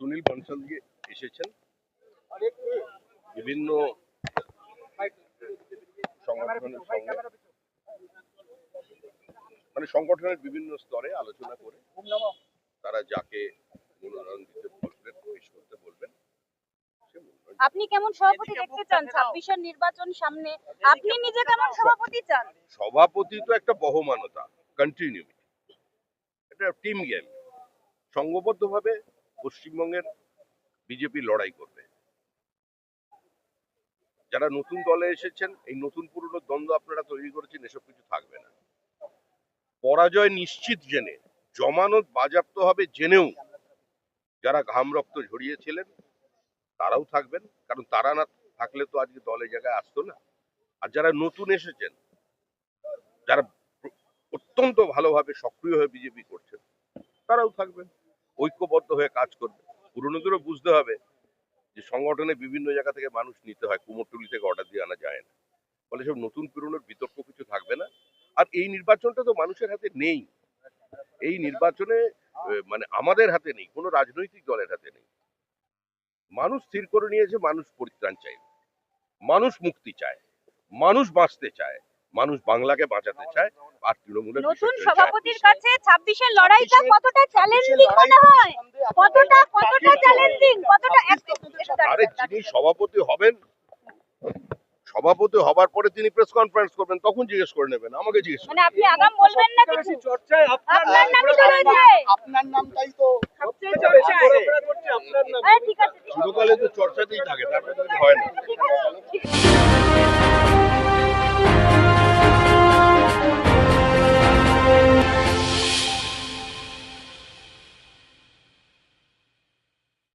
সুনীল বনসাল এসেছেন। বিভিন্ন সংগঠনের সঙ্গে। মানে সংগঠনের বিভিন্ন স্তরে আলোচনা করে তারা যাকে মনোনয়ন দিতে বলবেন পেশ করতে বলবেন আপনি কেমন সভাপতি দেখতে চান? ছাব্বিশের নির্বাচন সামনে আপনি নিজে কেমন সভাপতি চান? সভাপতি তো একটা বহমানতা কন্টিনিউ এটা টিম গেম। সংঘবদ্ধভাবে পশ্চিমবঙ্গের বিজেপি লড়াই করবে। যারা নতুন দলে এসেছেন, এই নতুন পুরনো দ্বন্দ্ব আপনারা তৈরি করেছেন, এসব কিছু থাকবে না। পরাজয় নিশ্চিত জেনে, জমানত বাজাপ্ত হবে জেনেও যারা ঘাম রক্ত ঝরিয়েছিলেন, তারাও থাকবেন। কারণ তারা না থাকলে তো আজকে দলে জায়গায় আসতো না। আর যারা নতুন এসেছেন, যারা অত্যন্ত ভালোভাবে সক্রিয় হয়ে বিজেপি করছেন, তারাও থাকবেন। ঐক্যবদ্ধ হয়ে কাজ করবে। পুরনোদেরও বুঝতে হবে যে সংগঠনে বিভিন্ন জায়গা থেকে মানুষ নিতে হয়, কুমোরটুলি থেকে অর্ডার দিয়ে আনা যায় না। ফলে সব নতুন পুরনোর বিতর্ক কিছু থাকবে না। আর এই নির্বাচনটা তো মানুষের হাতে নেই। এই নির্বাচনে মানে আমাদের হাতে নেই, কোনো রাজনৈতিক দলের হাতে নেই। মানুষ স্থির করে নিয়েছে, মানুষ পরিত্রাণ চাই মানুষ মুক্তি চায়, মানুষ বাঁচতে চায়। মানুষ বাংলাকে বাঁচাতে চায় আর তৃণমূলের নতুন সভাপতির কাছে ছাব্বিশের লড়াইটা কতটা চ্যালেঞ্জিং মনে হয় কতটা কতটা চ্যালেঞ্জিং কতটা আরে যিনি সভাপতি হবেন সভাপতি হবার পরে তিনি প্রেস কনফারেন্স করবেন তখন জিজ্ঞেস করে নেবেন আমাকে জিজ্ঞেস মানে আপনি আগাম বলবেন না কিছু চর্চায় আপনার নামই তো রয়েছে আপনার নামটাই তো সবচেয়ে বেশি চর্চায় আপনার নাম হ্যাঁ ঠিক আছে। চিরকালে তো